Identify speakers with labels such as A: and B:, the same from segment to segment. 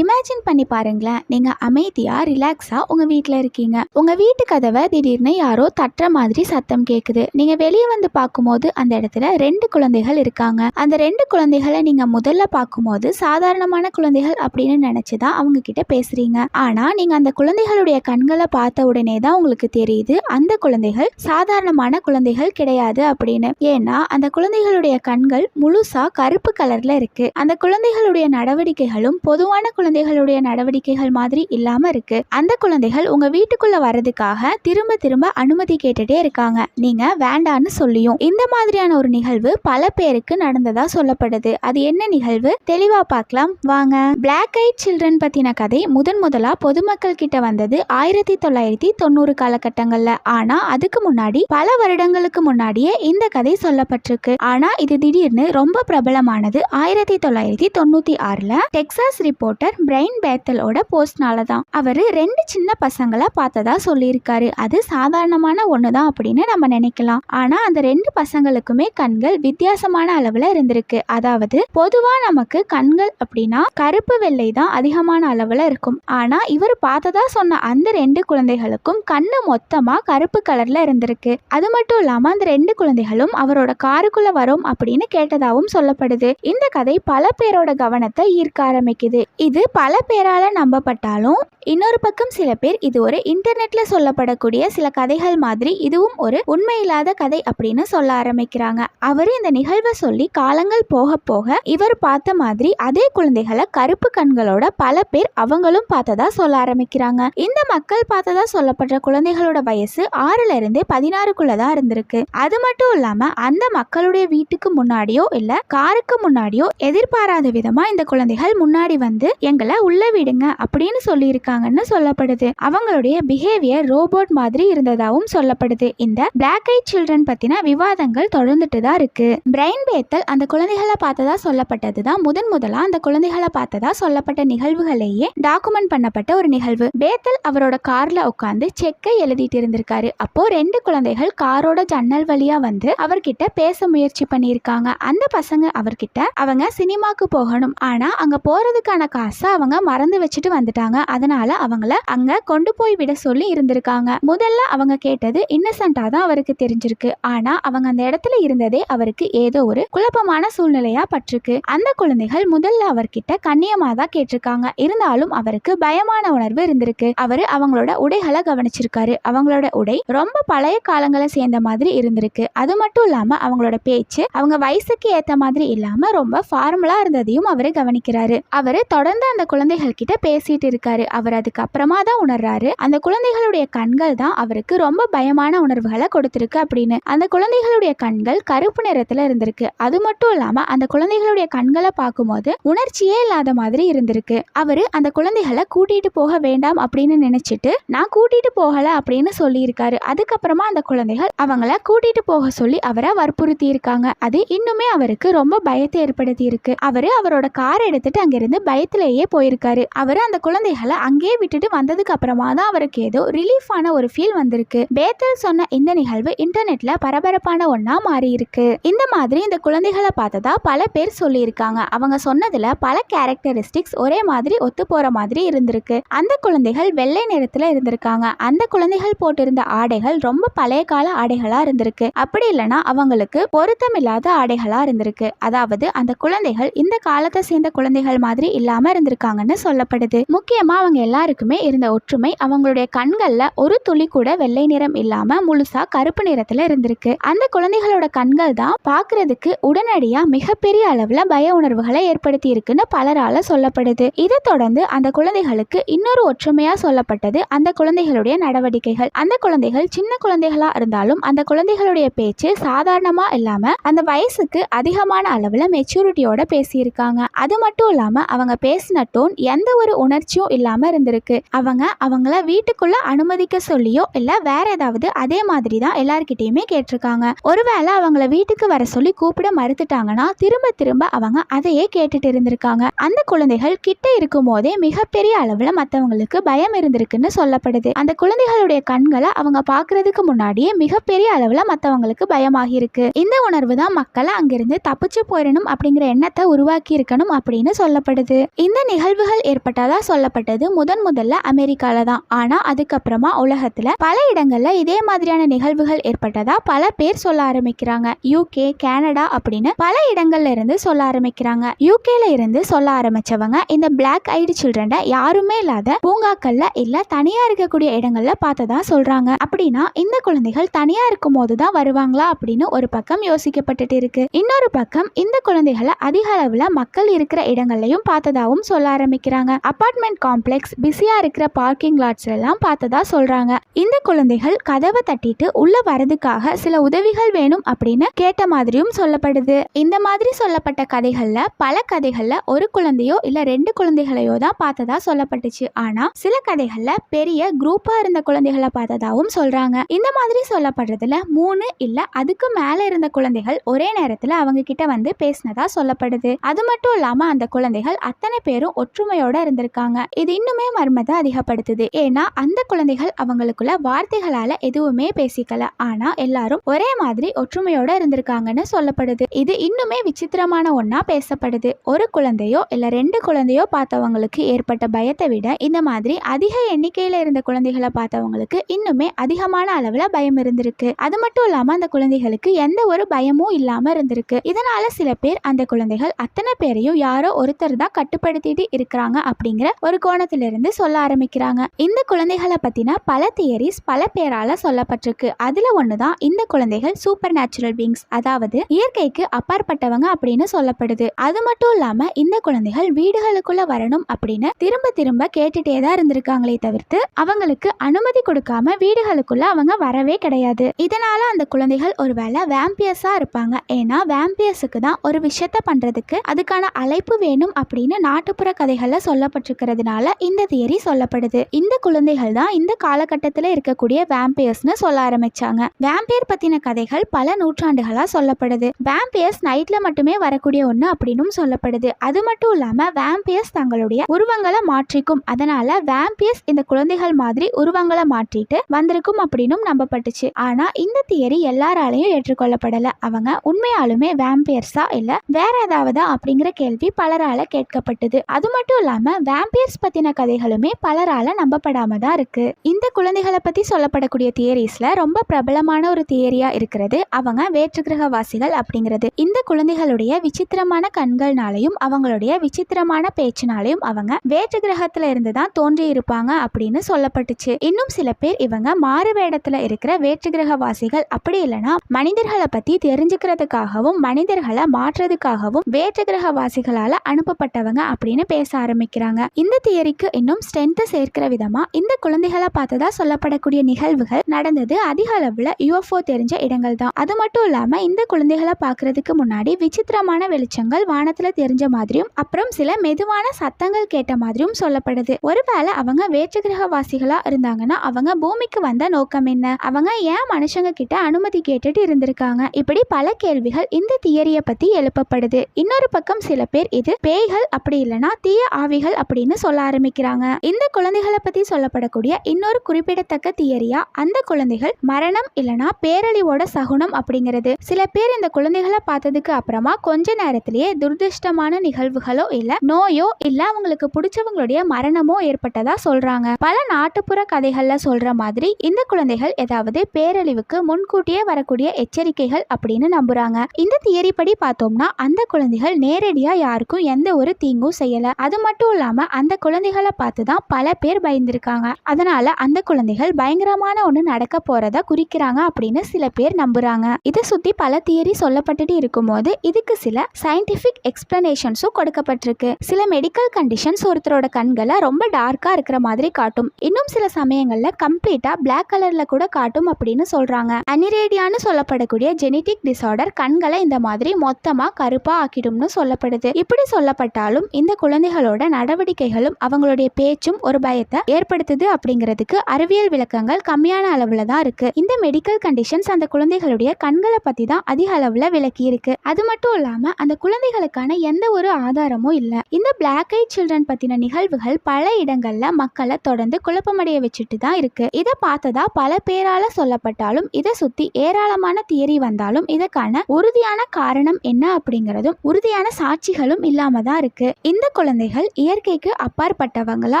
A: Imagine பண்ணி பாருங்களேன். நீங்க அமைதியா ரிலாக்ஸா உங்க வீட்டில் இருக்கீங்க. உங்க வீட்டு கதவை திடீர்னு யாரோ தட்டுற மாதிரி சத்தம் கேக்குது. நீங்க வெளியே வந்து பார்க்கும்போது அந்த இடத்துல ரெண்டு குழந்தைகள் இருக்காங்க. அந்த ரெண்டு குழந்தைகளை நீங்க முதல்ல பார்க்கும்போது சாதாரணமான குழந்தைகள் அப்படின்னு நினைச்சுதான் அவங்க கிட்ட பேசுறீங்க. ஆனா நீங்க அந்த குழந்தைகளுடைய கண்களை பார்த்த உடனே தான் உங்களுக்கு தெரியுது அந்த குழந்தைகள் சாதாரணமான குழந்தைகள் கிடையாது அப்படின்னு. ஏன்னா அந்த குழந்தைகளுடைய கண்கள் முழுசா கருப்பு கலர்ல இருக்கு. அந்த குழந்தைகளுடைய நடவடிக்கைகளும் பொதுவான குழந்தைகளுடைய நடவடிக்கைகள் மாதிரி இல்லாம இருக்கு. அந்த குழந்தைகள் உங்க வீட்டுக்குள்ள வர்றதுக்காக திரும்ப திரும்ப அனுமதி கேட்டுட்டே இருக்காங்க. நீங்க வேண்டான்னு சொல்லியும். இந்த மாதிரியான ஒரு நிகழ்வு பல பேருக்கு நடந்ததா சொல்லப்படுது. அது என்ன நிகழ்வு? தெளிவா பார்க்கலாம். வாங்க. பிளாக் ஐட் சில்ட்ரன் பத்தின கதை முதன் முதலா பொதுமக்கள் கிட்ட வந்தது ஆயிரத்தி தொள்ளாயிரத்தி தொண்ணூறு காலகட்டங்கள்ல. ஆனா அதுக்கு முன்னாடி பல வருடங்களுக்கு முன்னாடியே இந்த கதை சொல்லப்பட்டிருக்கு. ஆனா இது திடீர்னு ரொம்ப பிரபலமானது ஆயிரத்தி தொள்ளாயிரத்தி தொண்ணூத்தி ஆறுல டெக்சாஸ் ரிப்போர்ட்டர் பிரைன் பேத்தலோட போஸ்ட்னால தான். அவர் ரெண்டு சின்ன பசங்களை பார்த்ததா சொல்லியிருக்காரு. அது சாதாரணமான ஒன்று தான் அப்படின்னு நம்ம நினைக்கலாம். ஆனால் அந்த ரெண்டு பசங்களுக்குமே கண்கள் வித்தியாசமான அளவில் இருந்திருக்கு. அதாவது பொதுவாக நமக்கு கண்கள் அப்படின்னா கருப்பு வெள்ளை தான் அதிகமான அளவில் இருக்கும். ஆனால் இவர் பார்த்ததா சொன்ன அந்த ரெண்டு குழந்தைகளுக்கும் கண்ணு மொத்தமாக கருப்பு கலரில் இருந்திருக்கு. அது மட்டும் இல்லாமல் அந்த ரெண்டு குழந்தைகளும் அவரோட காருக்குள்ளே வரும் அப்படின்னு கேட்டதாகவும் சொல்லப்படுது. இந்த கதை பல பேரோட கவனத்தை ஈர்க்க ஆரம்பிக்குது. இது பல பேரால நம்பப்பட்டாலும் இன்னொரு பக்கம் சில பேர் இது ஒரு இன்டர்நெட்ல சொல்லப்படக்கூடிய சில கதைகள் மாதிரி இதுவும் ஒரு உண்மையில்லாத கதை அப்படின்னு சொல்ல ஆரம்பிக்கிறாங்க. அவர் இந்த நிகழ்வை சொல்லி காலங்கள் போக போக இவர் பார்த்த மாதிரி அதே குழந்தைகளை கருப்பு கண்களோட பல பேர் அவங்களும் பார்த்ததா சொல்ல ஆரம்பிக்கிறாங்க. இந்த மக்கள் பார்த்ததா சொல்லப்படுற குழந்தைகளோட வயசு ஆறுல இருந்தே பதினாறுக்குள்ள தான் இருந்திருக்கு. அது மட்டும் இல்லாம அந்த மக்களுடைய வீட்டுக்கு முன்னாடியோ இல்ல காருக்கு முன்னாடியோ எதிர்பாராத விதமா இந்த குழந்தைகள் முன்னாடி வந்து எங்களை உள்ள விடுங்க அப்படின்னு சொல்லியிருக்காங்கன்னு சொல்லப்படுது. அவங்களுடைய பிஹேவியர் ரோபோட் மாதிரி இருந்ததாகவும் சொல்லப்படுது. இந்த பிளாக் ஐட் சில்ட்ரன் பத்தின விவாதங்கள் தொடர்ந்துட்டு தான் இருக்கு. பிரைன் பேத்தல் அந்த குழந்தைகளை பார்த்ததா சொல்லப்பட்டது தான் முதன் முதலா அந்த குழந்தைகளை பார்த்ததா சொல்லப்பட்ட நிகழ்வுகளையே டாக்குமெண்ட் பண்ணப்பட்ட ஒரு நிகழ்வு. பேத்தல் அவரோட கார்ல உட்காந்து செக்கை எழுதிட்டு இருந்திருக்காரு. அப்போ ரெண்டு குழந்தைகள் காரோட ஜன்னல் வழியா வந்து அவர்கிட்ட பேச முயற்சி பண்ணியிருக்காங்க. அந்த பசங்க அவர்கிட்ட அவங்க சினிமாக்கு போகணும். ஆனா அங்க போறதுக்கான காசை அவங்க மறந்து வச்சுட்டு வந்துட்டாங்க. அதனால அவங்கள அங்க கொண்டு போய் விட சொல்லி இருந்திருக்காங்க. முதல்ல அவங்க கேட்டது இன்னசென்டா தான் அவருக்கு தெரிஞ்சிருக்கு. ஆனா அவங்க அந்த இடத்துல இருந்ததே அவருக்கு ஏதோ ஒரு குழப்பமான சூழ்நிலையா பட்டிருக்கு. அந்த குழந்தைகள் முதல்ல அவர்கிட்ட கண்ணியமா தான் கேட்டிருக்காங்க. இருந்தாலும் அவருக்கு பயமான உணர்வு இருந்திருக்கு. அவரு அவங்களோட உடைகளை கவனிச்சிருக்காரு. அவங்களோட உடை ரொம்ப பழைய காலங்களை சேர்ந்த மாதிரி இருந்திருக்கு. அது மட்டும் இல்லாம அவங்களோட பேச்சு அவங்க வயசுக்கு ஏத்த மாதிரி இல்லாம ரொம்ப ஃபார்மலா இருந்ததையும் அவரு கவனிக்கிறாரு. அவரு தொடர்ந்து அந்த குழந்தைகள் கிட்ட பேசிட்டு இருக்காரு. அவர் அதுக்கப்புறமா தான் உணர்றாரு. அந்த குழந்தைகளுடைய கண்கள் தான் அவருக்கு ரொம்ப பயமான உணர்வுகளை கொடுத்துருக்கு அப்படின்னு. அந்த குழந்தைகளுடைய கண்கள் கருப்பு நிறத்துல இருந்திருக்கு. அது மட்டும் இல்லாம அந்த குழந்தைகளுடைய கண்களை பார்க்கும்போது உணர்ச்சியே இல்லாத மாதிரி இருந்திருக்கு. அவரு அந்த குழந்தைகளை கூட்டிட்டு போக வேண்டாம் அப்படின்னு நினைச்சிட்டு நான் கூட்டிட்டு போகல அப்படின்னு சொல்லியிருக்காரு. அதுக்கப்புறமா அந்த குழந்தைகள் அவங்கள கூட்டிட்டு போக சொல்லி அவரை வற்புறுத்தி இருக்காங்க அது இன்னுமே அவருக்கு ரொம்ப பயத்தை ஏற்படுத்தி இருக்கு அவரு அவரோட கார் எடுத்துட்டு அங்கிருந்து பயத்திலேயே போயிருக்காரு. அவர் அந்த குழந்தைகளை அங்கேயே விட்டுட்டு வந்ததுக்கு அப்புறமா தான் அவருக்கு ஏதோ ரிலீஃபான ஒரு ஃபீல் வந்திருக்கு. பேத்தல் சொன்ன இந்த நிகழ்வு இன்டர்நெட்ல பரபரப்பான ஒன்னா மாறி இருக்கு இந்த மாதிரி இந்த குழந்தைகளை பார்த்ததா பல பேர் சொல்லியிருக்காங்க. அவங்க சொன்னதுல பல கேரக்டரிஸ்டிக்ஸ் ஒரே மாதிரி ஒத்து போற மாதிரி இருந்திருக்கு. அந்த குழந்தைகள் வெள்ளை நிறத்துல இருந்திருக்காங்க. அந்த குழந்தைகள் போட்டிருந்த ஆடைகள் ரொம்ப பழைய கால ஆடைகளா இருந்திருக்கு. அப்படி இல்லைன்னா அவங்களுக்கு பொருத்தமில்லாத ஆடைகளா இருந்திருக்கு. அதாவது அந்த குழந்தைகள் இந்த காலத்தை சேர்ந்த குழந்தைகள் மாதிரி இல்லாம இருந்திருக்காங்கன்னு சொல்லப்படுது. முக்கியமா அவங்க எல்லாருக்குமே இருந்த ஒற்றுமை அவங்களுடைய கண்கள்ல ஒரு துளி கூட வெள்ளை நிறம் இல்லாம முழுசா கருப்பு நிறத்துல இருந்திருக்கு. அந்த குழந்தைகளோட கண்கள் தான் பார்க்கறதுக்கு உடனடியா மிகப்பெரிய அளவுல பய உணர்வுகளை ஏற்படுத்தி இருக்குன்னு பலரால சொல்லப்படுது. இதை தொடர்ந்து அந்த குழந்தைகளுக்கு இன்னொரு ஒற்றுமையா சொல்லப்பட்டது அந்த குழந்தைகளுடைய நடவடிக்கைகள். அந்த குழந்தைகள் சின்ன குழந்தைகளா இருந்தாலும் அந்த குழந்தைகளுடைய பேச்சு சாதாரணமா இல்லாம அந்த வயசுக்கு அதிகமான அளவுல மெச்சூரிட்டியோட பேசியிருக்காங்க. அது மட்டும் இல்லாம அவங்க பேசின டோன் எந்த ஒரு உணர்ச்சியும் இல்லாம இருந்திருக்கு. அவங்க அவங்கள வீட்டுக்குள்ள அனுமதிக்க சொல்லியோ இல்ல வேற ஏதாவது அதே மாதிரி தான் எல்லார்கிட்டயுமே கேட்டிருக்காங்க. ஒருவேளை அவங்கள வீட்டுக்கு வர சொல்லி கூப்பிட மறுத்துட்டாங்கன்னா திரும்ப திரும்ப அவங்க அதையே கேட்டுட்டு இருந்திருக்காங்க. அந்த குழந்தைகள் கிட்ட இருக்கும் போதே மிகப்பெரிய அளவுல மத்தவங்களுக்கு பயம் இருந்திருக்குன்னு சொல்லப்படுது. அந்த குழந்தைகளுடைய கண்களை அவங்க பார்க்கறதுக்கு முன்னாடியே மிகப்பெரிய அளவுல மத்தவங்களுக்கு பயமாகி இருக்கு இந்த உணர்வு தான் மக்களை அங்கிருந்து தப்பிச்சு போயிடணும் அப்படிங்கிற எண்ணத்தை உருவாக்கி இருக்கணும் அப்படின்னு சொல்லப்படுது. இந்த நிகழ்வுகள் ஏற்பட்டதா சொல்லப்பட்டது முதன் முதல்ல அமெரிக்கால தான். ஆனா அதுக்கப்புறமா உலகத்துல பல இடங்கள்ல இதே மாதிரியான நிகழ்வுகள் ஏற்பட்டதா பல பேர் சொல்ல ஆரம்பிக்கிறாங்க. யூகே கனடா அப்படின்னு பல இடங்கள்ல இருந்து சொல்ல ஆரம்பிக்கிறாங்க. யூகேல இருந்து சொல்ல ஆரம்பிச்சவங்க இந்த பிளாக் ஐடு சில்ட்ரனை யாருமே இல்லாத பூங்காக்கள்ல இல்ல தனியா இருக்கக்கூடிய இடங்கள்ல பார்த்ததா சொல்றாங்க. அப்படின்னா இந்த குழந்தைகள் தனியா இருக்கும் போதுதான் வருவாங்களா அப்படின்னு ஒரு பக்கம் யோசிக்கப்பட்டுட்டு இருக்கு. இன்னொரு பக்கம் இந்த குழந்தைகளை அதிக அளவுல மக்கள் இருக்கிற இடங்கள்லயும் பார்த்ததாகவும் சொல்ல சொல்ல ஆரம்பிக்கிறாங்க. அபார்ட்மெண்ட் காம்ப்ளெக்ஸ் பிஸியா இருக்கிற பார்க்கிங் லாட்ஸ் எல்லாம் பார்த்ததா சொல்றாங்க. இந்த குழந்தைகள் கதவை தட்டிட்டு உள்ள வரதுக்காக சில உதவிகள் வேணும் அப்படின்னு கேட்ட மாதிரியும் சொல்லப்படுது. இந்த மாதிரி சொல்லப்பட்ட கதைகள்ல பல கதைகள்ல ஒரு குழந்தையோ இல்ல ரெண்டு குழந்தைகளையோ தான் பார்த்ததா சொல்லப்பட்டுச்சு. ஆனா சில கதைகள்ல பெரிய குரூப்பா இருந்த குழந்தைகளை பார்த்ததாவும் சொல்றாங்க. இந்த மாதிரி சொல்லப்படுறதுல மூணு இல்ல அதுக்கு மேல இருந்த குழந்தைகள் ஒரே நேரத்துல அவங்க கிட்ட வந்து பேசினதா சொல்லப்படுது. அது மட்டும் இல்லாம அந்த குழந்தைகள் அத்தனை பேரும் ஒற்றுமையோட இருந்திருக்காங்க. இது இன்னுமே மர்மத்தை அதிகப்படுத்துது. ஏன்னா அந்த குழந்தைகள் அவங்களுக்குள்ள வார்த்தைகளால எதுவுமே பேசிக்கல. ஆனா எல்லாரும் ஒரே மாதிரி ஒற்றுமையோட இருந்திருக்காங்கன்னு சொல்லப்படுது. இது இன்னுமே விசித்திரமான ஒன்னா பேசப்படுது. ஒரு குழந்தையோ இல்ல ரெண்டு குழந்தையோ பார்த்தவங்களுக்கு ஏற்பட்ட பயத்தை விட இந்த மாதிரி அதிக எண்ணிக்கையில இருந்த குழந்தைகளை பார்த்தவங்களுக்கு இன்னுமே அதிகமான அளவுல பயம் இருந்திருக்கு. அது மட்டும் இல்லாம அந்த குழந்தைகளுக்கு எந்த ஒரு பயமும் இல்லாம இருந்திருக்கு. இதனால சில பேர் அந்த குழந்தைகள் அத்தனை பேரையும் யாரோ ஒருத்தர் தான் கட்டுப்படுத்தி பண்ணிட்டு இருக்கிறாங்க அப்படிங்கிற ஒரு கோணத்திலிருந்து சொல்ல ஆரம்பிக்கிறாங்க. இந்த குழந்தைகளை பத்தின பல தியரிஸ் பல பேரால சொல்லப்பட்டிருக்கு. அதுல ஒண்ணுதான் இந்த குழந்தைகள் சூப்பர் நேச்சுரல் பீங்ஸ் அதாவது இயற்கைக்கு அப்பாற்பட்டவங்க அப்படின்னு சொல்லப்படுது. அது மட்டும் இல்லாம இந்த குழந்தைகள் வீடுகளுக்குள்ள வரணும் அப்படின்னு திரும்ப திரும்ப கேட்டுட்டே தான் இருந்திருக்காங்களே தவிர்த்து அவங்களுக்கு அனுமதி கொடுக்காம வீடுகளுக்குள்ள அவங்க வரவே கிடையாது. இதனால அந்த குழந்தைகள் ஒருவேளை வேம்பியர்ஸா இருப்பாங்க. ஏன்னா வேம்பியர்ஸுக்கு தான் ஒரு விஷயத்த பண்றதுக்கு அதுக்கான அழைப்பு வேணும் அப்படின்னு நாட்டுப்புற கதைகள்ல சொல்லப்பட்டிருக்கிறதுனால இந்த தியரி சொல்லப்படுது. இந்த குழந்தைகள் தான் இந்த காலகட்டத்தில் இருக்கக்கூடிய வேம்பியர்ஸ்னு சொல்ல ஆரம்பிச்சாங்க. வேம்பியர் பத்தின கதைகள் பல நூற்றாண்டுகளா சொல்லப்படுது. வேம்பியர்ஸ் நைட்ல மட்டுமே வரக்கூடிய ஒண்ணு அப்படின்னும் சொல்லப்படுது. அது மட்டும் இல்லாம வேம்பியர்ஸ் தங்களுடைய உருவங்களை மாற்றிக்கும். அதனால வேம்பியர்ஸ் இந்த குழந்தைகள் மாதிரி உருவங்களை மாற்றிட்டு வந்திருக்கும் அப்படின்னும் நம்பப்பட்டுச்சு. ஆனா இந்த தியரி எல்லாராலையும் ஏற்றுக்கொள்ளப்படல. அவங்க உண்மையாலுமே வேம்பியர்ஸா இல்ல வேற ஏதாவதா அப்படிங்கிற கேள்வி பலரால கேட்கப்பட்டது. அது மட்டும் இல்லாம வேம்பியர்ஸ் பத்தின கதைகளுமே பலரால நம்பப்படாம தான் இருக்கு. இந்த குழந்தைகளை பத்தி சொல்லப்படக்கூடிய தியரிஸ்ல ரொம்ப பிரபலமான ஒரு தியரியா இருக்கிறது அவங்க வேற்றுக்கிரகவாசிகள் அப்படிங்கிறது. இந்த குழந்தைகளுடைய விசித்திரமான கண்கள்னாலையும் அவங்களுடைய விசித்திரமான பேச்சினாலையும் அவங்க வேற்று கிரகத்துல இருந்து தான் தோன்றி இருப்பாங்க அப்படின்னு சொல்லப்பட்டுச்சு. இன்னும் சில பேர் இவங்க மாறு வேடத்துல இருக்கிற வேற்று கிரகவாசிகள் அப்படி இல்லைன்னா மனிதர்களை பத்தி தெரிஞ்சுக்கிறதுக்காகவும் மனிதர்களை மாற்றுறதுக்காகவும் வேற்று கிரகவாசிகளால அனுப்பப்பட்டவங்க அப்படின்னு பேச ஆரம்பிக்கிறாங்க. இந்த தியரிக்கு இன்னும் ஸ்ட்ரென்த்தை சேர்க்கிற விதமா இந்த குழந்தைகளை பார்த்ததா சொல்லப்படக்கூடிய நிகழ்வுகள் நடந்தது அதிக அளவுல யூஎஃப்ஓ தெரிஞ்ச இடங்கள் தான். அது மட்டும் இல்லாம இந்த குழந்தைகளை பார்க்கறதுக்கு முன்னாடி விசித்திரமான வெளிச்சங்கள் வானத்துல தெரிஞ்ச மாதிரியும் அப்புறம் சில மெதுவான சத்தங்கள் கேட்ட மாதிரியும் சொல்லப்படுது. ஒருவேளை அவங்க வேற்று கிரகவாசிகளா இருந்தாங்கன்னா அவங்க பூமிக்கு வந்த நோக்கம் என்ன? அவங்க ஏன் மனுஷங்க கிட்ட அனுமதி கேட்டுட்டு இருந்திருக்காங்க? இப்படி பல கேள்விகள் இந்த தியரிய பத்தி எழுப்பப்படுது. இன்னொரு பக்கம் சில பேர் இது பேய்கள் அப்படி இல்லைன்னா தீய ஆவிகள் அப்படின்னு சொல்ல ஆரம்பிக்கிறாங்க. இந்த குழந்தைகளை பத்தி சொல்லப்படக்கூடிய இன்னொரு குறிப்பிடத்தக்க தியரியா அந்த குழந்தைகள் மரணம் இல்லனா பேரழிவோட சகுனம் அப்படிங்கிறது. சில பேர் இந்த குழந்தைகளை பார்த்ததுக்கு அப்புறமா கொஞ்ச நேரத்திலேயே துர்திருஷ்டமான நிகழ்வுகளோ இல்ல நோயோ இல்ல அவங்களுக்கு பிடிச்சவங்களுடைய மரணமோ ஏற்பட்டதா சொல்றாங்க. பல நாட்டுப்புற கதைகள்ல சொல்ற மாதிரி இந்த குழந்தைகள் ஏதாவது பேரழிவுக்கு முன்கூட்டியே வரக்கூடிய எச்சரிக்கைகள் அப்படின்னு நம்புறாங்க. இந்த தியரி படி பார்த்தோம்னா அந்த குழந்தைகள் நேரடியா யாருக்கும் எந்த ஒரு தீங்கும் செய்யல அது மட்டும் இல்லாம அந்த குழந்தைகளை பார்த்து தான் பல பேர் பயந்துருக்காங்க. அதனால அந்த குழந்தைகள் பயங்கரமான ஒன்று நடக்க போறத குறிக்கிறாங்க அப்படின்னு சில பேர் நம்புறாங்க. இதை சுத்தி பல தியரி சொல்லப்பட்டுட்டு இருக்கும்போது இதுக்கு சில சயின்டிபிக் எக்ஸ்பிளனேஷன்ஸும் கொடுக்கப்பட்டிருக்கு. சில மெடிக்கல் கண்டிஷன்ஸ் ஒருத்தரோட கண்களை ரொம்ப டார்க்கா இருக்கிற மாதிரி காட்டும். இன்னும் சில சமயங்கள்ல கம்ப்ளீட்டா பிளாக் கலர்ல கூட காட்டும் அப்படின்னு சொல்றாங்க. அனிரேடியான்னு சொல்லப்படக்கூடிய ஜெனட்டிக் டிசார்டர் கண்களை இந்த மாதிரி மொத்தமா கருப்பா ஆக்கிடும்னு சொல்லப்படுது. இப்படி சொல்லப்பட்டாலும் இந்த குழந்தைகளோட நடவடிக்கைகளும் அவங்களுடைய பேச்சும் ஒரு பயத்தை ஏற்படுத்துது அப்படிங்கிறதுக்கு அறிவியல் விளக்கங்கள் கம்மியான அளவுல தான் இருக்கு. இந்த மெடிக்கல் கண்டிஷன்ஸ் அந்த குழந்தைகளுடைய கண்களை பத்தி தான் அதிக அளவுல விளக்கி இருக்கு. அது மட்டும் இல்லாம அந்த குழந்தைகளுக்கான எந்த ஒரு ஆதாரமும் இல்ல. இந்த பிளாக் ஐ சில்ட்ரன் பத்தின நிகழ்வுகள் பல இடங்கள்ல மக்களை தொடர்ந்து குழப்பமடைய வச்சுட்டு தான் இருக்கு. இதை பார்த்ததா பல பேரால சொல்லப்பட்டாலும் இதை சுத்தி ஏராளமான தியரி வந்தாலும் இதற்கான உறுதியான காரணம் என்ன அப்படிங்கறதும் உறுதியான சாட்சிகளும் இல்லாம தான் இருக்கு. இந்த குழந்தைகள் இயற்கைக்கு அப்பாற்பட்டவங்களா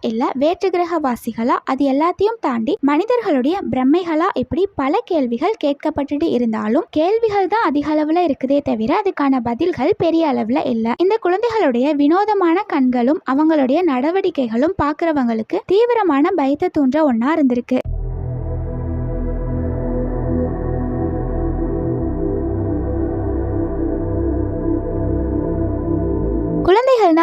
A: இல்ல வேற்று கிரகவாசிகளா? அது எல்லாத்தையும் தாண்டி மனிதர்களுடைய பிரம்மைகளா? இப்படி பல கேள்விகள் கேட்கப்பட்டுட்டு இருந்தாலும் கேள்விகள் தான் அதிக அளவுல இருக்குதே தவிர அதுக்கான பதில்கள் பெரிய அளவுல இல்ல. இந்த குழந்தைகளுடைய வினோதமான கண்களும் அவங்களுடைய நடவடிக்கைகளும் பாக்குறவங்களுக்கு தீவிரமான பயத்தை தூண்ட ஒன்னா இருந்திருக்கு.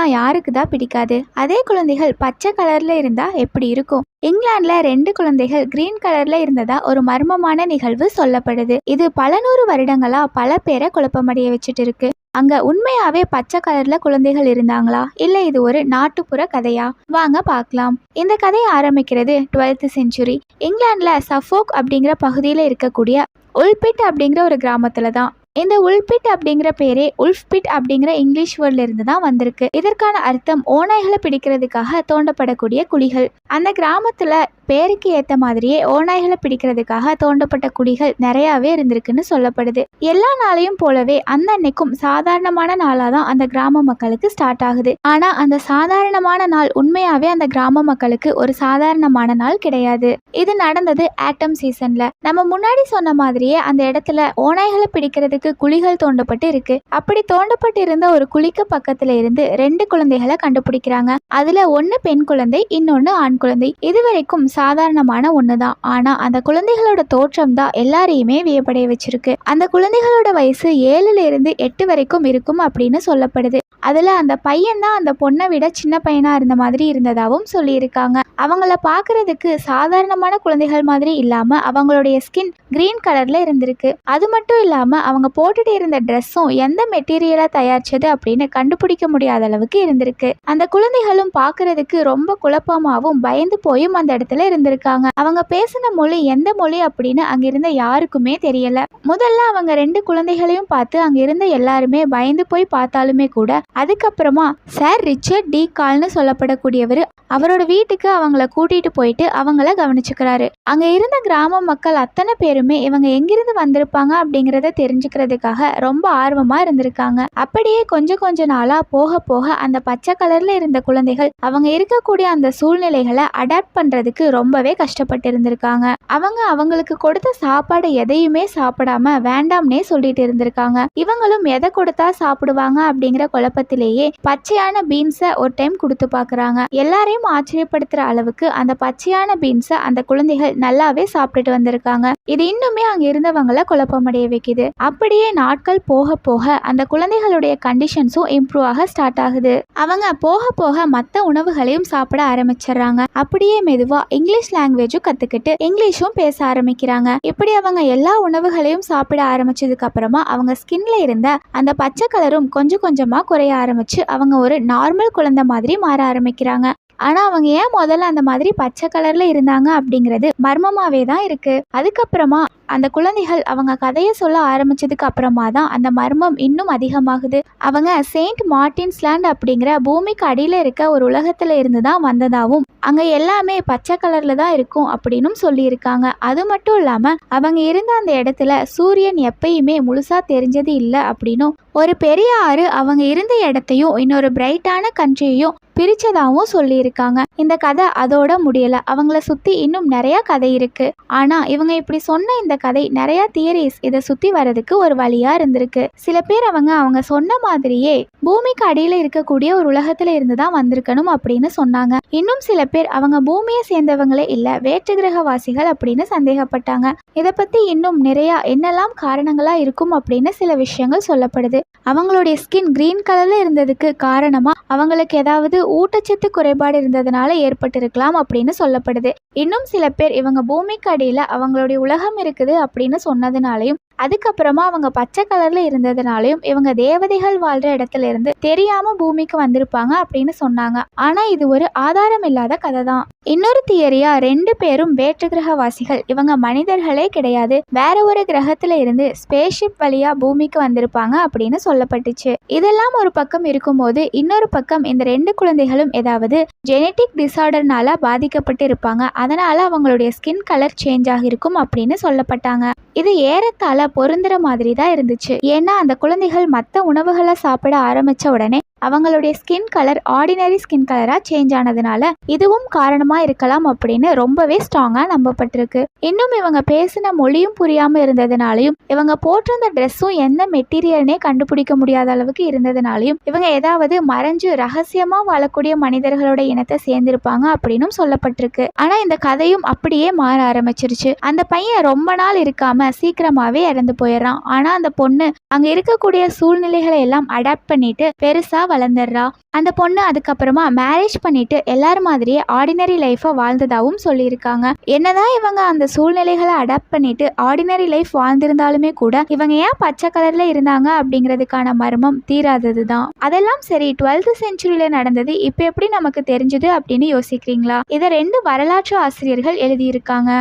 A: குழந்தைகள்னா யாருக்கு தான் பிடிக்காது? அதே குழந்தைகள் பச்சை கலர்ல இருந்தா எப்படி இருக்கும்? இங்கிலாந்துல ரெண்டு குழந்தைகள் கிரீன் கலர்ல இருந்ததா ஒரு மர்மமான நிகழ்வு சொல்லப்படுது. இது பல நூறு வருடங்களா பல பேரை குழப்பமடைய வச்சுட்டு இருக்கு. அங்க உண்மையாவே பச்சை கலர்ல குழந்தைகள் இருந்தாங்களா? இல்ல இது ஒரு நாட்டுப்புற கதையா? வாங்க பார்க்கலாம். இந்த கதை ஆரம்பிக்கிறது டுவெல்த் செஞ்சுரி இங்கிலாந்துல சஃபோக் அப்படிங்கிற பகுதியில இருக்கக்கூடிய உல்பிட் அப்படிங்கிற ஒரு கிராமத்துல தான் இந்த உல்பிட் அப்படிங்கிற பேரே உல்ஃபிட் அப்படிங்கிற இங்கிலீஷ் வேர்ட்ல இருந்து தான் வந்திருக்கு. இதற்கான அர்த்தம் ஓநாய்களை பிடிக்கிறதுக்காக தோண்டப்படக்கூடிய குழிகள். அந்த கிராமத்துல பேருக்கு ஏத்த மாதிரியே ஓநாய்களை பிடிக்கிறதுக்காக தோண்டப்பட்ட குழிகள் நிறையாவே இருந்திருக்குன்னு சொல்லப்படுது. எல்லா நாளையும் போலவே அந்த அன்னைக்கும் சாதாரணமான நாளாக தான் அந்த கிராம மக்களுக்கு ஸ்டார்ட் ஆகுது. ஆனா அந்த சாதாரணமான நாள் உண்மையாவே அந்த கிராம மக்களுக்கு ஒரு சாதாரணமான நாள் கிடையாது. இது நடந்தது ஆட்டம் சீசன்ல நம்ம முன்னாடி சொன்ன மாதிரியே அந்த இடத்துல ஓநாய்களை பிடிக்கிறதுக்கு குழிகள் தோண்டப்பட்டு இருக்கு அப்படி தோண்டப்பட்டு இருந்த ஒரு குழிக்கு பக்கத்துல இருந்து ரெண்டு குழந்தைகளை கண்டுபிடிக்கிறாங்க. அதுல ஒன்னு பெண் குழந்தை இன்னொன்னு ஆண் குழந்தை. இதுவரைக்கும் சாதாரணமான ஒண்ணுதான். ஆனா அந்த குழந்தைகளோட தோற்றம் தான் எல்லாரையுமே வியப்படைய வச்சிருக்கு. அந்த குழந்தைகளோட வயசு ஏழுல இருந்து எட்டு வரைக்கும் இருக்கும் அப்படின்னு சொல்லப்படுது. அதில் அந்த பையன் தான் அந்த பொண்ணை விட சின்ன பையனாக இருந்த மாதிரி இருந்ததாகவும் சொல்லியிருக்காங்க. அவங்கள பார்க்குறதுக்கு சாதாரணமான குழந்தைகள் மாதிரி இல்லாமல் அவங்களுடைய ஸ்கின் க்ரீன் கலரில் இருந்திருக்கு. அது மட்டும் இல்லாமல் அவங்க போட்டுட்டு இருந்த ட்ரெஸ்ஸும் எந்த மெட்டீரியலாக தயாரிச்சது அப்படின்னு கண்டுபிடிக்க முடியாத அளவுக்கு இருந்திருக்கு. அந்த குழந்தைகளும் பார்க்கறதுக்கு ரொம்ப குழப்பமாகவும் பயந்து போயும் அந்த இடத்துல இருந்திருக்காங்க. அவங்க பேசின மொழி எந்த மொழி அப்படின்னு அங்கிருந்த யாருக்குமே தெரியல. முதல்ல அவங்க ரெண்டு குழந்தைகளையும் பார்த்து அங்கிருந்த எல்லாருமே பயந்து போய் பார்த்தாலுமே கூட அதுக்கப்புறமா சார் ரிச்சர்ட் டி கால்னு சொல்லப்படக்கூடியவர் அவரோட வீட்டுக்கு அவங்கள கூட்டிட்டு போயிட்டு அவங்கள கவனிச்சுக்கிறாரு. அங்க இருந்த கிராம மக்கள் அத்தனை பேருமே இவங்க எங்கிருந்து வந்திருப்பாங்க அப்படிங்கறத தெரிஞ்சுக்கிறதுக்காக ரொம்ப ஆர்வமா இருந்திருக்காங்க. அப்படியே கொஞ்சம் கொஞ்ச நாளா போக போக அந்த பச்சை கலர்ல இருந்த குழந்தைகள் அவங்க இருக்கக்கூடிய அந்த சூழ்நிலைகளை அடாப்ட் பண்றதுக்கு ரொம்பவே கஷ்டப்பட்டு இருந்திருக்காங்க. அவங்க அவங்களுக்கு கொடுத்த சாப்பாடு எதையுமே சாப்பிடாம வேண்டாம்னே சொல்லிட்டு இருந்திருக்காங்க. இவங்களும் எதை கொடுத்தா சாப்பிடுவாங்க அப்படிங்கிற குழப்பத்திலேயே பச்சையான பீன்ஸை ஒரு டைம் கொடுத்து பார்க்குறாங்க. எல்லாரையும் ஆச்சரியப்படுத்துற அளவுக்கு அந்த பச்சையான பீன்ஸை அந்த குழந்தைகள் நல்லாவே சாப்பிட்டுட்டு வந்திருக்காங்க. இது இன்னுமே அங்க இருந்தவங்கள குழப்பமடைய வைக்குது. அப்படியே நாட்கள் போக போக அந்த குழந்தைகளுடைய கண்டிஷன்ஸும் இம்ப்ரூவ் ஆக ஸ்டார்ட் ஆகுது. அவங்க போக போக மற்ற உணவுகளையும் சாப்பிட ஆரம்பிச்சிடுறாங்க. அப்படியே மெதுவா இங்கிலீஷ் லாங்குவேஜும் கத்துக்கிட்டு இங்கிலீஷும் பேச ஆரம்பிக்கிறாங்க. இப்படி அவங்க எல்லா உணவுகளையும் சாப்பிட ஆரம்பிச்சதுக்கு அப்புறமா அவங்க ஸ்கின்ல இருந்த அந்த பச்சை கலரும் கொஞ்சம் கொஞ்சமா குறைய ஆரம்பிச்சு அவங்க ஒரு நார்மல் குழந்தை மாதிரி மாற ஆரம்பிக்கிறாங்க. ஆனா அவங்க ஏன் முதல்ல அந்த மாதிரி பச்சை கலர்ல இருந்தாங்க அப்படிங்கிறது மர்மமாவே தான் இருக்கு. அதுக்கப்புறமா அந்த குழந்தைகள் அவங்க கதையை சொல்ல ஆரம்பிச்சதுக்கு அப்புறமா தான் அந்த மர்மம் இன்னும் அதிகமாகுது. அவங்க செயின்ட் மார்டின்ஸ்லேண்ட் அப்படிங்கிற பூமிக்கு அடியில் இருக்க ஒரு உலகத்தில் இருந்து தான் வந்ததாகவும் அங்கே எல்லாமே பச்சை கலரில் தான் இருக்கும் அப்படின்னும் சொல்லியிருக்காங்க. அது மட்டும் இல்லாமல் அவங்க இருந்த அந்த இடத்துல சூரியன் எப்பயுமே முழுசாக தெரிஞ்சது இல்லை அப்படின்னும் ஒரு பெரிய ஆறு அவங்க இருந்த இடத்தையும் இன்னொரு பிரைட்டான கண்ட்ரியையும் பிரிச்சதாகவும் சொல்லியிருக்காங்க. இந்த கதை அதோட முடியல. அவங்கள சுற்றி இன்னும் நிறைய கதை இருக்கு. ஆனால் இவங்க இப்படி சொன்ன இந்த கதை. நிறைய தியரிஸ் இதை சுத்தி வர்றதுக்கு ஒரு வழியா இருந்திருக்கு. சில பேர் அவங்க அவங்க சொன்ன மாதிரியே பூமிக்கு அடியில இருக்கக்கூடிய ஒரு உலகத்துல இருந்து தான் வந்திருக்கணும் அப்படின்னு சொன்னாங்க. இன்னும் சில பேர் அவங்க பூமியை சேர்ந்தவங்களே இல்ல வேற்று கிரகவாசிகள் அப்படின்னு சந்தேகப்பட்டாங்க. இதை பத்தி இன்னும் நிறைய என்னெல்லாம் காரணங்களா இருக்கும் அப்படின்னு சில விஷயங்கள் சொல்லப்படுது. அவங்களுடைய ஸ்கின் கிரீன் கலர்ல இருந்ததுக்கு காரணமா அவங்களுக்கு ஏதாவது ஊட்டச்சத்து குறைபாடு இருந்ததுனால ஏற்பட்டிருக்கலாம் அப்படின்னு சொல்லப்படுது. இன்னும் சில பேர் இவங்க பூமிக்கு அடியில அவங்களுடைய உலகம் இருக்கு இருக்குது அப்படின்னு சொன்னதுனாலையும் அதுக்கப்புறமா அவங்க பச்சை கலர்ல இருந்ததுனாலையும் இவங்க தேவதைகள் வாழ்ற இடத்துல இருந்து தெரியாம பூமிக்கு வந்திருப்பாங்க அப்படின்னு சொன்னாங்க. ஆனா இது ஒரு ஆதாரம் இல்லாத கதை தான். இன்னொரு தியரியா ரெண்டு பேரும் வேற்று கிரகவாசிகள் இவங்க மனிதர்களே கிடையாது வேற ஒரு கிரகத்துல இருந்து ஸ்பேஸ்ஷிப் வழியா பூமிக்கு வந்திருப்பாங்க அப்படின்னு சொல்லப்பட்டுச்சு. இதெல்லாம் ஒரு பக்கம் இருக்கும்போது இன்னொரு பக்கம் இந்த ரெண்டு குழந்தைகளும் ஏதாவது ஜெனட்டிக் டிசார்டர்னால பாதிக்கப்பட்டு இருப்பாங்க அதனால அவங்களுடைய ஸ்கின் கலர் சேஞ்ச் ஆகிருக்கும் அப்படின்னு சொல்லப்பட்டாங்க. இது ஏறத்தாழ பொருந்துற மாதிரி தான் இருந்துச்சு. ஏன்னா அந்த குழந்தைகள் மற்ற உணவுகளை சாப்பிட ஆரம்பிச்ச உடனே அவங்களுடைய ஸ்கின் கலர் ஆர்டினரி ஸ்கின் கலரா சேஞ்ச் ஆனதுனால இதுவும் காரணமா இருக்கலாம் அப்படின்னு ரொம்பவே ஸ்ட்ராங்கா நம்பப்பட்டிருக்கு. இன்னும் இவங்க பேசின மொழியும் புரியாம இருந்ததுனாலையும் இவங்க போட்டிருந்த ட்ரெஸ்ஸும் எந்த மெட்டீரியல்னே கண்டுபிடிக்க முடியாத அளவுக்கு இருந்ததுனாலையும் இவங்க ஏதாவது மறைஞ்சு ரகசியமா வாழக்கூடிய மனிதர்களோட இனத்தை சேர்ந்திருப்பாங்க அப்படின்னும் சொல்லப்பட்டிருக்கு. ஆனா இந்த கதையும் அப்படியே மாற ஆரம்பிச்சிருச்சு. அந்த பையன் ரொம்ப நாள் இருக்காம சீக்கிரமாவே இறந்து போயிடுறான். ஆனா அந்த பொண்ணு அங்க இருக்கக்கூடிய சூழ்நிலைகளை எல்லாம் அடாப்ட் பண்ணிட்டு பெருசா வளர்ந்துடுறா. அந்த பொண்ணு அதுக்கப்புறமா மேரேஜ் பண்ணிட்டு எல்லார் மாதிரியே ஆர்டினரி லைஃப்பை வாழ்ந்ததாகவும் சொல்லியிருக்காங்க. என்னதான் இவங்க அந்த சூழ்நிலைகளை அடாப்ட் பண்ணிட்டு ஆர்டினரி லைஃப் வாழ்ந்திருந்தாலுமே கூட இவங்க ஏன் பச்சை கலர்ல இருந்தாங்க அப்படிங்கிறதுக்கான மர்மம் தீராதது தான் அதெல்லாம் சரி டுவெல்த் செஞ்சுரியில நடந்தது இப்போ எப்படி நமக்கு தெரிஞ்சது அப்படின்னு யோசிக்கிறீங்களா? இதை ரெண்டு வரலாற்று ஆசிரியர்கள் எழுதியிருக்காங்க.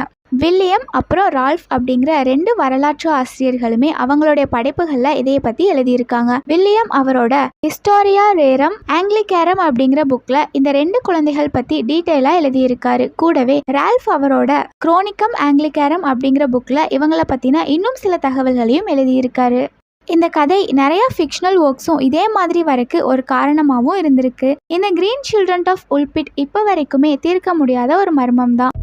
A: வில்லியம் அப்புறம் ரால்ஃப் அப்படிங்கிற ரெண்டு வரலாற்று ஆசிரியர்களுமே அவங்களுடைய படைப்புகளில் இதைய பற்றி எழுதியிருக்காங்க. வில்லியம் அவரோட ஹிஸ்டோரியா ரேரம் ஆங்கிலிகேரம் அப்படிங்கிற புக்கில் இந்த ரெண்டு குழந்தைகள் பற்றி டீட்டெயிலாக எழுதியிருக்காரு. கூடவே ரால்ஃப் அவரோட குரோனிக்கம் ஆங்கிலிகேரம் அப்படிங்கிற புக்கில் இவங்களை பற்றின இன்னும் சில தகவல்களையும் எழுதியிருக்காரு. இந்த கதை நிறைய ஃபிக்ஷனல் ஒர்க்ஸும் இதே மாதிரி வரக்கு ஒரு காரணமாகவும் இருந்திருக்கு. இந்த கிரீன் சில்ட்ரன் ஆஃப் உல்பிட் இப்போ வரைக்குமே தீர்க்க முடியாத ஒரு மர்மம் தான்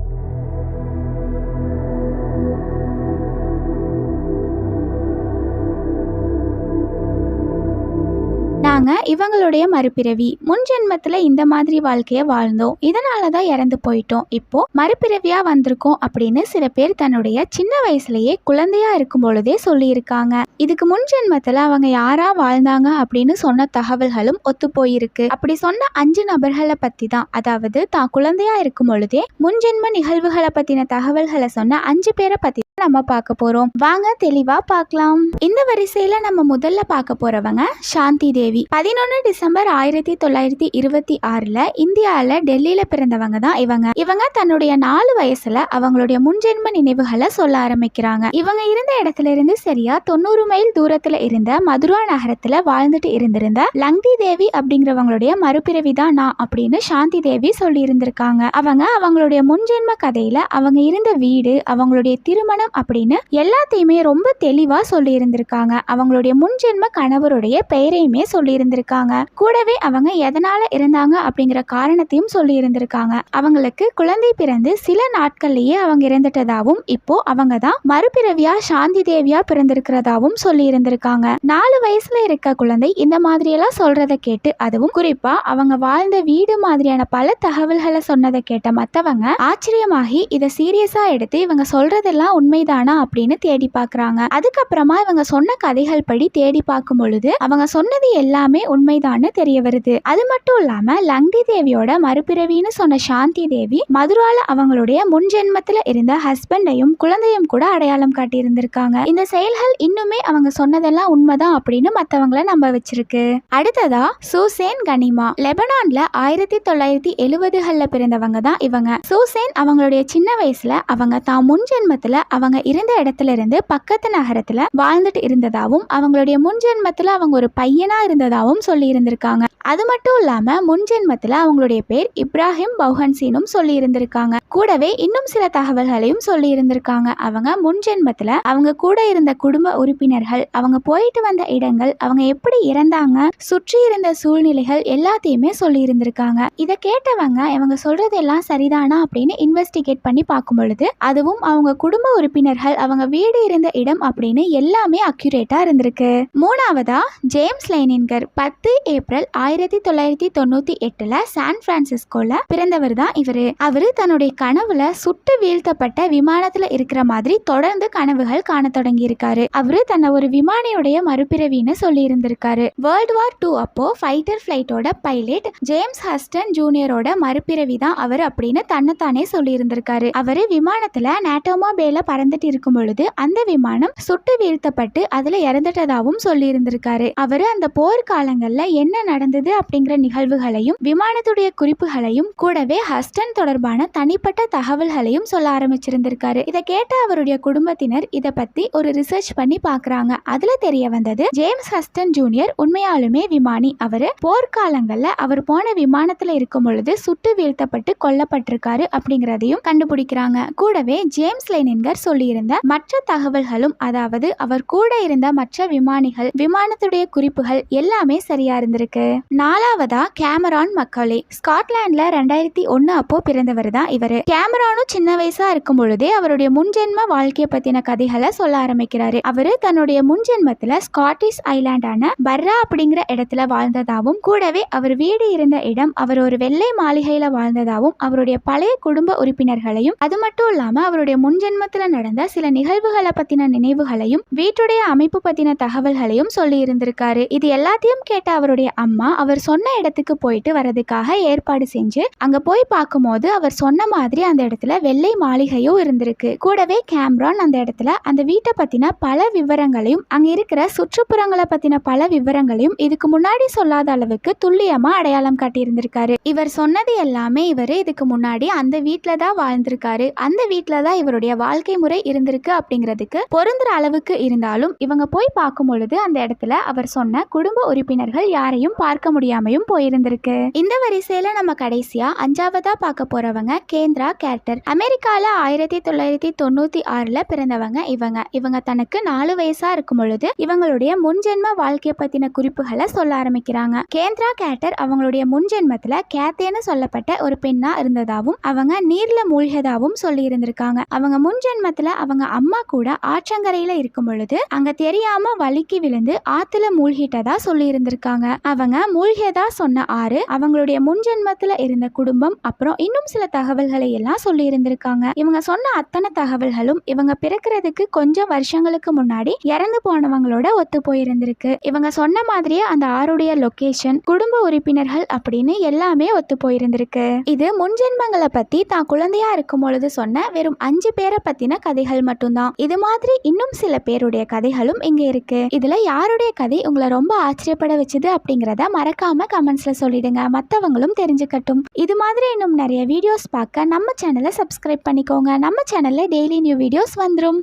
A: நாங்க இவங்களுடைய மறுபிறவி. முன் ஜென்மத்துல இந்த மாதிரி வாழ்க்கைய வாழ்ந்தோம். இதனால தான் இறந்து போயிட்டோம். இப்போ மறுபிறவியா வந்திருக்கோம் அப்படின்னு சில பேர் தன்னுடைய சின்ன வயசுலயே குழந்தையா இருக்கும் பொழுதே சொல்லியிருக்காங்க. இதுக்கு முன் ஜென்மத்துல அவங்க யாரா வாழ்ந்தாங்க அப்படின்னு சொன்ன தகவல்களும் ஒத்து போயிருக்கு அப்படி சொன்ன அஞ்சு நபர்களை பத்தி தான் அதாவது தான் குழந்தையா இருக்கும் பொழுதே முன் ஜென்ம நிகழ்வுகளை பத்தின தகவல்களை சொன்ன அஞ்சு பேரை பத்தி நம்ம பார்க்க போறோம். வாங்க தெளிவா பார்க்கலாம். இந்த வரிசையில நம்ம முதல்ல பார்க்க போறவங்க சாந்தி தேவி. பதினொன்னு டிசம்பர் ஆயிரத்தி தொள்ளாயிரத்தி இருபத்தி ஆறுல இந்தியால டெல்லியில பிறந்தவங்க தான் இவங்க. இவங்க தன்னுடைய நாலு வயசுல அவங்களுடைய முன்ஜென்ம நினைவுகளை சொல்ல ஆரம்பிக்கிறாங்க. இவங்க இருந்த இடத்துல இருந்து சரியா தொண்ணூறு மைல் தூரத்துல இருந்த மதுரா நகரத்துல வாழ்ந்துட்டு இருந்திருந்த லங்கி தேவி அப்படிங்கிறவங்களுடைய மறுபிறவி தான் நான் அப்படின்னு சாந்தி தேவி சொல்லி இருந்திருக்காங்க அவங்க அவங்களுடைய முன்ஜென்ம கதையில அவங்க இருந்த வீடு அவங்களுடைய திருமணம் அப்படின்னு எல்லாத்தையுமே ரொம்ப தெளிவா சொல்லியிருந்திருக்காங்க. அவங்களுடைய முன்ஜென்ம கணவருடைய பெயரையுமே சொல்லியிருந்திருக்காங்க. கூடவே அவங்க எதனால இருந்தாங்க அப்படிங்கிற காரணத்தையும் சொல்லி இருந்திருக்காங்க அவங்களுக்கு குழந்தை பிறந்து சில நாட்கள்லயே அவங்க இறந்துட்டதாகவும் இப்போ அவங்க தான் மறுபிறவியா சாந்தி தேவியா பிறந்திருக்கிறதாவும் சொல்லி இருந்திருக்காங்க நாலு வயசுல இருக்க குழந்தை இந்த மாதிரி எல்லாம் சொல்றத கேட்டு அதுவும் குறிப்பா அவங்க வாழ்ந்த வீடு மாதிரியான பல தகவல்களை சொன்னதை கேட்ட மத்தவங்க ஆச்சரியமாகி இதை சீரியஸா எடுத்து இவங்க சொல்றதெல்லாம் உண்மைதானா அப்படின்னு தேடி பார்க்கறாங்க. அதுக்கப்புறமா இவங்க சொன்ன கதைகள் படி தேடி பார்க்கும் பொழுது அவங்க சொன்னது எல்லாமே உண்மைதான்னு தெரிய வருது. அது மட்டும் இல்லாம லங்கி தேவியோட மறுபிறவின்னு சொன்ன சாந்தி தேவி மதுரால அவங்களுடைய முன் ஜென்மத்துல இருந்த ஹஸ்பண்டையும் குழந்தையும் கூட அடையாளம் காட்டி இருந்திருக்காங்க இந்த செயல்கள் இன்னுமே அவங்க சொன்னதெல்லாம் உண்மைதான் அப்படின்னு மத்தவங்கள நம்ப வச்சிருக்கு. அடுத்ததா சூசேன் கனிமா. லெபனான்ல ஆயிரத்தி தொள்ளாயிரத்தி எழுபதுகள்ல பிறந்தவங்க தான் இவங்க. சூசேன் அவங்களுடைய சின்ன வயசுல அவங்க தான் முன் ஜென்மத்துல அவங்க இருந்த இடத்துல இருந்து பக்கத்து நகரத்துல வாழ்ந்துட்டு இருந்ததாகவும் அவங்களுடைய முன் ஜென்மத்துல அவங்க ஒரு பையனா இருந்ததாகவும் சொல்லி இருந்திருக்காங்க அது மட்டும் இல்லாம முன் ஜென்மத்துல அவங்களுடைய பேர் இப்ராஹிம் பௌஹன்சீனும் சொல்லி இருந்திருக்காங்க கூடவே இன்னும் சில தகவல்களையும் சொல்லி இருந்திருக்காங்க அவங்க முன் ஜென்மத்துல அவங்க கூட இருந்த குடும்ப உறுப்பினர்கள் அவங்க போயிட்டு வந்த இடங்கள் அவங்க எப்படி இறந்தாங்க சுற்றி இருந்த சூழ்நிலைகள் எல்லாத்தையுமே சொல்லி இருந்திருக்காங்க இதை கேட்டவங்க இவங்க சொல்றதெல்லாம் சரிதானா? அப்படின்னு இன்வெஸ்டிகேட் பண்ணி பார்க்கும் பொழுது அதுவும் அவங்க குடும்ப உறுப்பினர் உறுப்பினர்கள் அவங்க வீடு இருந்த இடம் அப்படின்னு எல்லாமே அக்யூரேட்டா இருந்திருக்கு. மூணாவதா ஜேம்ஸ் லைனின்கர் பத்து ஏப்ரல் ஆயிரத்தி தொள்ளாயிரத்தி தொண்ணூத்தி எட்டுல சான் பிரான்சிஸ்கோல பிறந்தவர் தான் இவரு. அவரு தன்னுடைய கனவுல சுட்டு வீழ்த்தப்பட்ட விமானத்துல இருக்கிற மாதிரி தொடர்ந்து கனவுகள் காண தொடங்கி இருக்காரு அவரு தன்னை ஒரு விமானியுடைய மறுபிறவின்னு சொல்லி இருந்திருக்காரு வேர்ல்டு வார் டூ அப்போ ஃபைட்டர் ஃபிளைட்டோட பைலட் ஜேம்ஸ் ஹஸ்டன் ஜூனியரோட மறுபிறவி தான் அவர் அப்படின்னு தன்னைத்தானே சொல்லி இருந்திருக்காரு அவரு விமானத்துல நாட்டோமா பேல வந்துட்டு இருக்கும் பொழுது அந்த விமானம் சுட்டு வீழ்த்தப்பட்டு அதுல இறந்துட்டதாகவும் சொல்லி இருந்திருக்காரு அவரு அந்த போர்க்காலங்கள்ல என்ன நடந்தது அப்படிங்கிற நிகழ்வுகளையும் விமானத்துடைய குறிப்புகளையும் கூடவே ஹஸ்டன் தொடர்பான தனிப்பட்ட தகவல்களையும் சொல்ல ஆரம்பிச்சிருந்திருக்காரு. இதை கேட்ட அவருடைய குடும்பத்தினர் இதை பத்தி ஒரு ரிசர்ச் பண்ணி பாக்குறாங்க. அதுல தெரிய வந்தது ஜேம்ஸ் ஹஸ்டன் ஜூனியர் உண்மையாலுமே விமானி. அவரு போர்க்காலங்கள்ல அவர் போன விமானத்துல இருக்கும் பொழுது சுட்டு வீழ்த்தப்பட்டு கொல்லப்பட்டிருக்காரு அப்படிங்கிறதையும் கண்டுபிடிக்கிறாங்க. கூடவே ஜேம்ஸ் லைனின்கர் சொல்லியிருந்த மற்ற தகவல்களும் அதாவது அவர் கூட இருந்த மற்ற விமானிகள் விமானத்துடைய குறிப்புகள் எல்லாமே சரியா இருந்திருக்கு. நாலாவதா கேமரான் மக்களே. ஸ்காட்லாண்ட்ல ரெண்டாயிரத்தி ஒன்னு அப்போ பிறந்தவர் தான் இவரு. கேமரானும் சின்ன வயசா இருக்கும் பொழுதே அவருடைய முன்ஜென்ம வாழ்க்கையை பத்தின கதைகளை சொல்ல ஆரம்பிக்கிறாரு. அவரு தன்னுடைய முன்ஜென்மத்துல ஸ்காட்டிஷ் ஐலாண்டான பர்ரா அப்படிங்கிற இடத்துல வாழ்ந்ததாகவும் கூடவே அவர் வீடு இருந்த இடம் அவர் ஒரு வெள்ளை மாளிகையில வாழ்ந்ததாகவும் அவருடைய பழைய குடும்ப உறுப்பினர்களையும் அது மட்டும் இல்லாம அவருடைய முன்ஜென்மத்துல நடந்த சில நிகழ்வுகளை பத்தின நினைவுகளையும் வீட்டுடைய அமைப்பு பத்தின தகவல்களையும் சொல்லி இருந்திருக்காரு இது எல்லாத்தையும் கேட்ட அவருடைய அம்மா அவர் சொன்ன இடத்துக்கு போயிட்டு வரதுக்காக ஏற்பாடு செஞ்சு அங்க போய் பார்க்கும்போது அவர் சொன்ன மாதிரி அந்த இடத்துல வெள்ளை மாளிகையும் இருந்திருக்கு. கூடவே கேம்ரான் அந்த இடத்துல அந்த வீட்டை பத்தின பல விவரங்களையும் அங்க இருக்கிற சுற்றுப்புறங்களை பத்தின பல விவரங்களையும் இதுக்கு முன்னாடி சொல்லாத அளவுக்கு துல்லியமா அடையாளம் காட்டியிருந்திருக்காரு. இவர் சொன்னது எல்லாமே இவர் இதுக்கு முன்னாடி அந்த வீட்டில தான் வாழ்ந்திருக்காரு. அந்த வீட்டில தான் இவருடைய வாழ்க்கை முறை இருந்திருக்கு அப்படிங்கிறதுக்கு பொருந்துற அளவுக்கு இருந்தாலும் இவங்க போய் பார்க்கும் பொழுது அந்த இடத்துல அவர் சொன்ன குடும்ப உறுப்பினர்கள் யாரையும் பார்க்க முடியாமையும் போயிருந்திருக்கு. இந்த வரிசையில நம்ம கடைசியா அஞ்சாவதா பார்க்க போறவங்க கேந்திரா கேட்டர் அமெரிக்கால ஆயிரத்தி தொள்ளாயிரத்தி தொண்ணூத்தி ஆறுல பிறந்தவங்க இவங்க. இவங்க தனக்கு நாலு வயசா இருக்கும் பொழுது இவங்களுடைய முன்ஜென்ம வாழ்க்கையை பத்தின குறிப்புகளை சொல்ல ஆரம்பிக்கிறாங்க. கேந்திரா கேட்டர் அவங்களுடைய முன்ஜென்மத்துல கேத்தேன்னு சொல்லப்பட்ட ஒரு பெண்ணா இருந்ததாகவும் அவங்க நீர்ல மூழ்கியதாகவும் சொல்லி இருந்திருக்காங்க. அவங்க முன்ஜென்மத்துல அவங்க அம்மா கூட ஆற்றங்கரையில இருக்கும் பொழுது அங்க தெரியாம வலிக்கு விழுந்து ஆத்துல மூழ்கிட்டதா சொல்லி இருந்திருக்காங்க அவங்க மூழ்கியதா சொன்ன ஆறு அவங்களுடைய முன்ஜென்மத்துல இருந்த குடும்பம் அப்புறம் இன்னும் சில தகவல்களை எல்லாம் சொல்லி இருந்திருக்காங்க இவங்க சொன்ன அத்தனை தகவல்களும் இவங்க பிறக்கிறதுக்கு கொஞ்சம் வருஷங்களுக்கு முன்னாடி இறந்து போனவங்களோட ஒத்து போயிருந்திருக்கு. இவங்க சொன்ன மாதிரியே அந்த ஆறுடைய லொகேஷன் குடும்ப உறுப்பினர்கள் அப்படின்னு எல்லாமே ஒத்து போயிருந்திருக்கு. இது முன்ஜென்மங்களை பத்தி தான் குழந்தையா இருக்கும் பொழுது சொன்ன வெறும் அஞ்சு பேரை பத்தின கதைகள் மட்டும்தான். இது மாதிரி இன்னும் சில பேருடைய கதைகளும் இங்க இருக்கு. இதுல யாருடைய கதை உங்களை ரொம்ப ஆச்சரியப்பட வச்சது அப்படிங்கறத மறக்காம கமெண்ட்ஸ்ல சொல்லிடுங்க. மத்தவங்களும் தெரிஞ்சுக்கட்டும். இது மாதிரி இன்னும் நிறைய வீடியோஸ் பார்க்க நம்ம சேனலை சப்ஸ்கிரைப் பண்ணிக்கோங்க. நம்ம சேனல்ல டெய்லி நியூ வீடியோஸ் வந்துடும்